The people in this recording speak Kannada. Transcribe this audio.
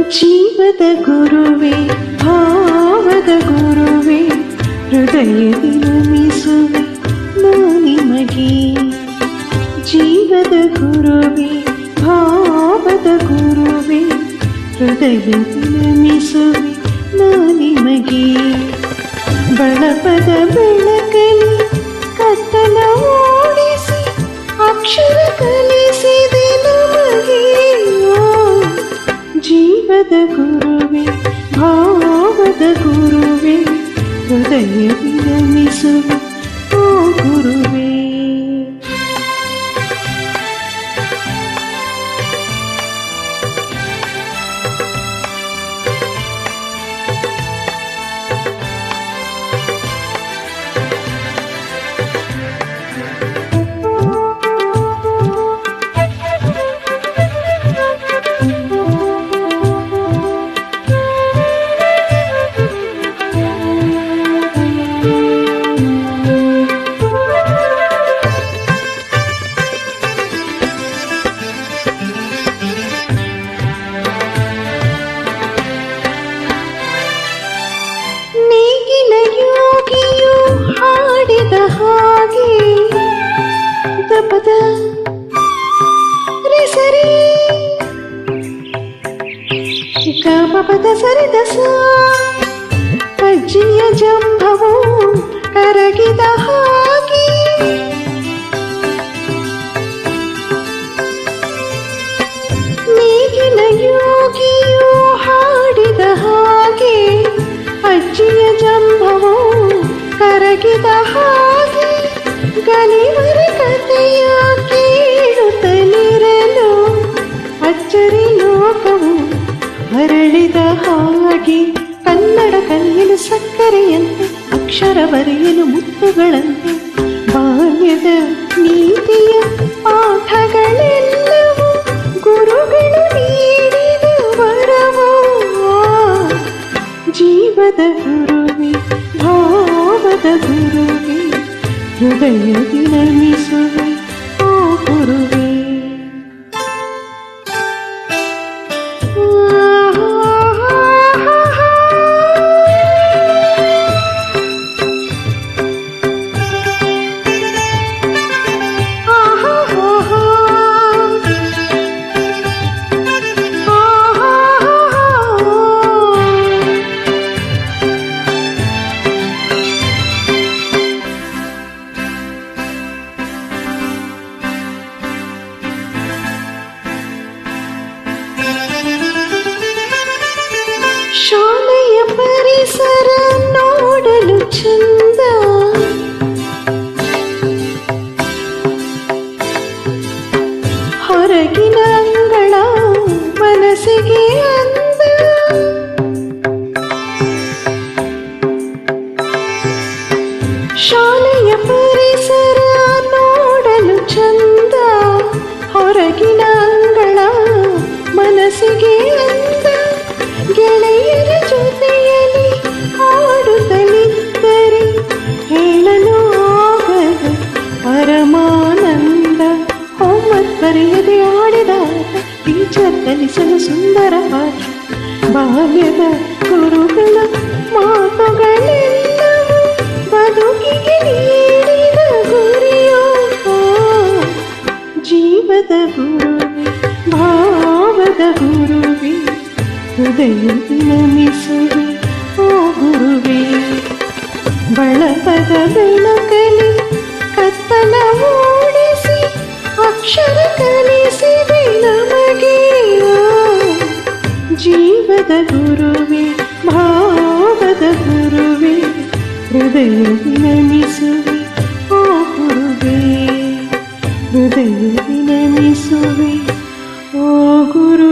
ಜೀವದ ಗುರುವೇ, ಭಾವದ ಗುರುವೇ ಹೃದಯದಿ ನಮಿಸುವೆ ನಾ ನಿಮಗೆ. ಜೀವದ ಗುರುವೇ, ಭಾವದ ಗುರುವೇ ಹೃದಯದಿ ನಮಿಸುವೆ ನಾ ನಿಮಗೆ. ಬಳಪದ ಬೆಳಕಲಿ ಕತ್ತಲ ಓಡಿಸಿ, ಅಕ್ಷರ ಕಲಿಸಿದೆ. जीवद गुरुवे भावद गुरुवे हृदयविरमिसुवे। ಯೋಗಿಯು ಹಾಡಿದ ಹಾಗೆ ತಪದ ರೇ ಸರಿ ಗಮಪದ ಸರಿದ ಸ ಅಜ್ಜಿಯ ಜಂಭವು ಕರಗಿದ ಹಾಗೆ ಕರಗಿದ ಹಾಗೆ ಗಲಿವರ ಕಥೆಯ ಕೇಳುತ್ತಲಿರಲು ಅಚ್ಚರಿ ಲೋಕವು ಅರಳಿದ ಹಾಗೆ ಕನ್ನಡ ಕಲ್ಲಿನ ಸಕ್ಕರೆಯಂತೆ, ಅಕ್ಷರ ಬರೆಯಲು ಮುತ್ತುಗಳಂತೆ ಬಾಲ್ಯದ ನೀತಿಯ ಪಾಠಗಳೆಲ್ಲವೂ ಹೃದಯದಿ ನಮಿಸುವೆ ಪರಿಸರ ನೋಡಲು ಚಂದ ಟೀಚರ್ ಕಲಿಸಲು ಸುಂದರ ಪಾಠ ಬಾಲ್ಯದ ಗುರುಗಳ ಮಾತುಗಳೆಲ್ಲವೂ ಬದುಕಿಗೆ ನೀಡಿದ ಗುರಿಯೋ ಜೀವದ ಗುರುವೇ ಭಾವದ ಗುರುವೇ ಹೃದಯದಿ ನಮಿಸುವೆ ಓ ಗುರುವೇ ಬಳಪದ ಬೆಳಕಲಿ ಕತ್ತಲ गुरुवे भावद गुरुवे हृदय नमिसुवे ओ गुरुवे हृदय नमिसुवे ओ गुरु